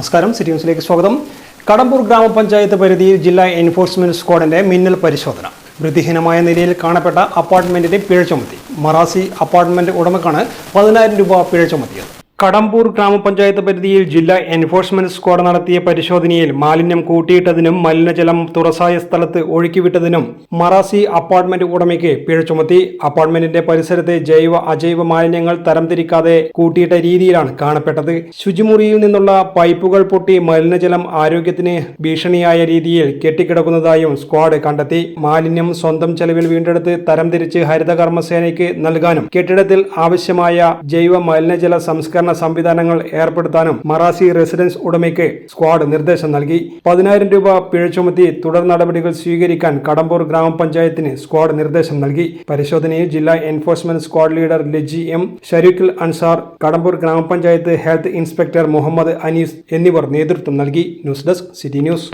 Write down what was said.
നമസ്കാരം. സിറ്റി ന്യൂസിലേക്ക് സ്വാഗതം. കടമ്പൂർ ഗ്രാമപഞ്ചായത്ത് പരിധിയിൽ ജില്ലാ എൻഫോഴ്സ്മെന്റ് സ്ക്വാഡിന്റെ മിന്നൽ പരിശോധന. വൃത്തിഹീനമായ നിലയിൽ കാണപ്പെട്ട അപ്പാർട്ട്മെന്റിന്റെ പിഴ ചുമത്തി. മറാസി അപ്പാർട്ട്മെന്റ് ഉടമക്കാണ് പതിനായിരം രൂപ പിഴ ചുമത്തിയത്. കടമ്പൂർ ഗ്രാമപഞ്ചായത്ത് പരിധിയിൽ ജില്ലാ എൻഫോഴ്സ്മെന്റ് സ്ക്വാഡ് നടത്തിയ പരിശോധനയിൽ മാലിന്യം കൂട്ടിയിട്ടതിനും മലിനജലം തുറസായ സ്ഥലത്ത് ഒഴുക്കിവിട്ടതിനും മറാസി അപ്പാർട്ട്മെന്റ് ഉടമയ്ക്ക് പിഴ ചുമത്തി. അപ്പാർട്ട്മെന്റിന്റെ പരിസരത്തെ ജൈവ അജൈവ മാലിന്യങ്ങൾ തരംതിരിക്കാതെ കൂട്ടിയിട്ട രീതിയിലാണ് കാണപ്പെട്ടത്. ശുചിമുറിയിൽ നിന്നുള്ള പൈപ്പുകൾ പൊട്ടി മലിനജലം ആരോഗ്യത്തിന് ഭീഷണിയായ രീതിയിൽ കെട്ടിക്കിടക്കുന്നതായും സ്ക്വാഡ് കണ്ടെത്തി. മാലിന്യം സ്വന്തം ചെലവിൽ വീണ്ടെടുത്ത് തരംതിരിച്ച് ഹരിതകർമ്മസേനയ്ക്ക് നൽകാനും കെട്ടിടത്തിൽ ആവശ്യമായ ജൈവ മലിനജല സംസ്കരണ സംവിധാനങ്ങൾ ഏർപ്പെടുത്താനും മറാസി റെസിഡൻസ് ഉടമയ്ക്ക് സ്ക്വാഡ് നിർദ്ദേശം നൽകി. പതിനായിരം രൂപ പിഴ ചുമത്തി തുടർ നടപടികൾ സ്വീകരിക്കാൻ കടമ്പൂർ ഗ്രാമപഞ്ചായത്തിന് സ്ക്വാഡ് നിർദ്ദേശം നൽകി. പരിശോധനയിൽ ജില്ലാ enforcement squad leader Laji M Shareequl Ansar Kadambur ഗ്രാമപഞ്ചായത്ത് ഹെൽത്ത് ഇൻസ്പെക്ടർ മുഹമ്മദ് അനീസ് എന്നിവർ നേതൃത്വം നൽകി. News desk city news.